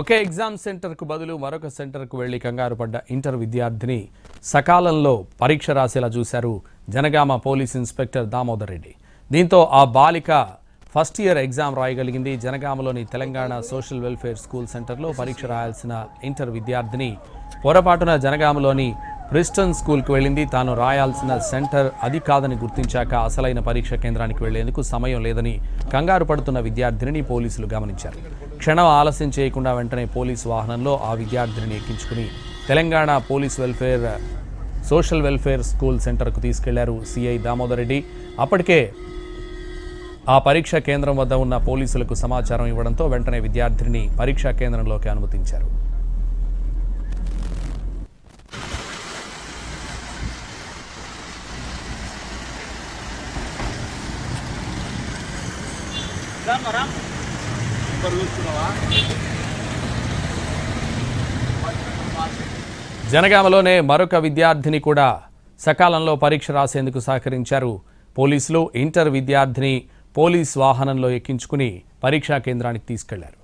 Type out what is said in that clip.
ఒకే exam సెంటర్కు బదులు మరొక సెంటర్కు వెళ్ళి కంగారు పడ్డ ఇంటర్ విద్యార్థిని సకాలంలో పరీక్ష రాసేలా చూశారు జనగామ పోలీస్ ఇన్స్పెక్టర్ దామోదర్ రెడ్డి. దీంతో ఆ బాలిక ఫస్ట్ ఇయర్ ఎగ్జామ్ రాయగలిగింది. జనగామలోని తెలంగాణ సోషల్ వెల్ఫేర్ స్కూల్ సెంటర్లో పరీక్ష రాయాల్సిన ఇంటర్ విద్యార్థిని పొరపాటున జనగామలోని ప్రిస్టన్ స్కూల్కు వెళ్ళింది. తాను రాయాల్సిన సెంటర్ అది కాదని గుర్తించాక అసలైన పరీక్ష కేంద్రానికి వెళ్ళేందుకు సమయం లేదని కంగారు పడుతున్న విద్యార్థినిని పోలీసులు గమనించారు. క్షణం ఆలస్యం చేయకుండా వెంటనే పోలీసు వాహనంలో ఆ విద్యార్థినిని ఎక్కించుకుని Telangana police welfare social welfare school సెంటర్కు తీసుకెళ్ళారు సిఐ దామోదర్ రెడ్డి. అప్పటికే ఆ పరీక్షా కేంద్రం వద్ద ఉన్న పోలీసులకు సమాచారం ఇవ్వడంతో వెంటనే విద్యార్థిని పరీక్షా కేంద్రంలోకి అనుమతించారు. జనగామలోనే మరొక విద్యార్థిని కూడా సకాలంలో పరీక్ష రాసేందుకు సహకరించారు. పోలీసులు ఇంటర్ విద్యార్థిని పోలీస్ వాహనంలో ఎక్కించుకుని పరీక్షా కేంద్రానికి తీసుకెళ్ళారు.